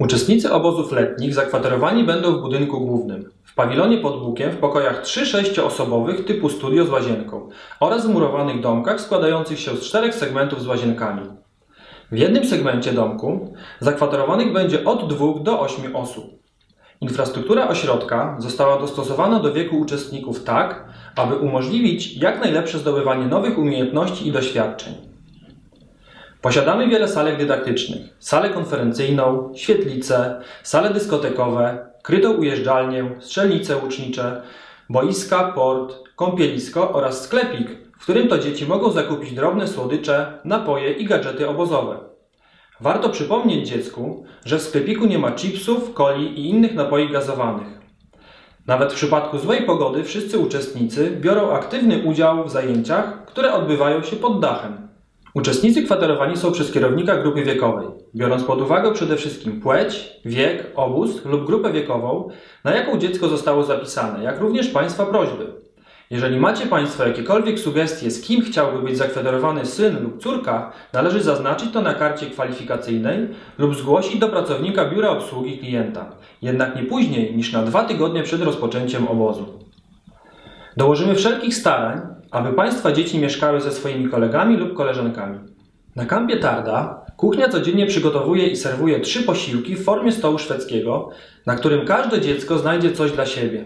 Uczestnicy obozów letnich zakwaterowani będą w budynku głównym. W pawilonie pod bukiem w pokojach 3-6 osobowych typu studio z łazienką oraz w murowanych domkach składających się z czterech segmentów z łazienkami. W jednym segmencie domku zakwaterowanych będzie od 2 do 8 osób. Infrastruktura ośrodka została dostosowana do wieku uczestników tak, aby umożliwić jak najlepsze zdobywanie nowych umiejętności i doświadczeń. Posiadamy wiele salek dydaktycznych, salę konferencyjną, świetlice, sale dyskotekowe, krytą ujeżdżalnię, strzelnice łucznicze, boiska, port, kąpielisko oraz sklepik, w którym to dzieci mogą zakupić drobne słodycze, napoje i gadżety obozowe. Warto przypomnieć dziecku, że w sklepiku nie ma chipsów, coli i innych napoi gazowanych. Nawet w przypadku złej pogody wszyscy uczestnicy biorą aktywny udział w zajęciach, które odbywają się pod dachem. Uczestnicy kwaterowani są przez kierownika grupy wiekowej, biorąc pod uwagę przede wszystkim płeć, wiek, obóz lub grupę wiekową, na jaką dziecko zostało zapisane, jak również Państwa prośby. Jeżeli macie Państwo jakiekolwiek sugestie, z kim chciałby być zakwaterowany syn lub córka, należy zaznaczyć to na karcie kwalifikacyjnej lub zgłosić do pracownika biura obsługi klienta, jednak nie później niż na dwa tygodnie przed rozpoczęciem obozu. Dołożymy wszelkich starań, aby Państwa dzieci mieszkały ze swoimi kolegami lub koleżankami. Na kampie Tarda kuchnia codziennie przygotowuje i serwuje trzy posiłki w formie stołu szwedzkiego, na którym każde dziecko znajdzie coś dla siebie.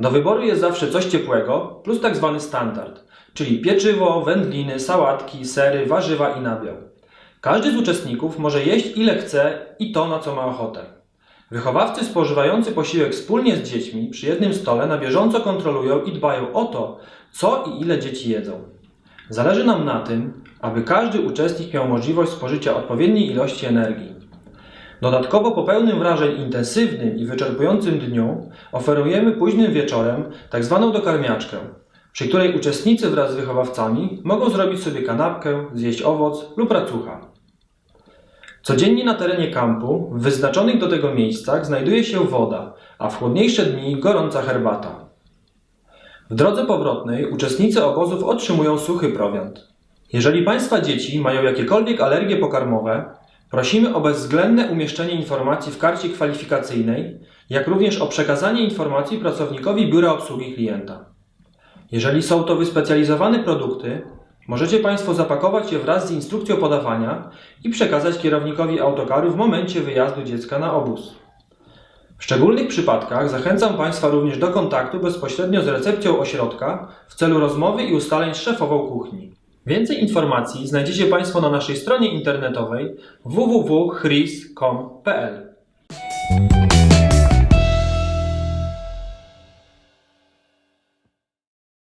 Do wyboru jest zawsze coś ciepłego plus tak zwany standard, czyli pieczywo, wędliny, sałatki, sery, warzywa i nabiał. Każdy z uczestników może jeść ile chce i to, na co ma ochotę. Wychowawcy spożywający posiłek wspólnie z dziećmi przy jednym stole na bieżąco kontrolują i dbają o to, co i ile dzieci jedzą. Zależy nam na tym, aby każdy uczestnik miał możliwość spożycia odpowiedniej ilości energii. Dodatkowo po pełnym wrażeń intensywnym i wyczerpującym dniu oferujemy późnym wieczorem tak zwaną dokarmiaczkę, przy której uczestnicy wraz z wychowawcami mogą zrobić sobie kanapkę, zjeść owoc lub racucha. Codziennie na terenie kampu, w wyznaczonych do tego miejscach, znajduje się woda, a w chłodniejsze dni gorąca herbata. W drodze powrotnej uczestnicy obozów otrzymują suchy prowiant. Jeżeli Państwa dzieci mają jakiekolwiek alergie pokarmowe, prosimy o bezwzględne umieszczenie informacji w karcie kwalifikacyjnej, jak również o przekazanie informacji pracownikowi biura obsługi klienta. Jeżeli są to wyspecjalizowane produkty, możecie Państwo zapakować je wraz z instrukcją podawania i przekazać kierownikowi autokaru w momencie wyjazdu dziecka na obóz. W szczególnych przypadkach zachęcam Państwa również do kontaktu bezpośrednio z recepcją ośrodka w celu rozmowy i ustaleń z szefową kuchni. Więcej informacji znajdziecie Państwo na naszej stronie internetowej www.chris.com.pl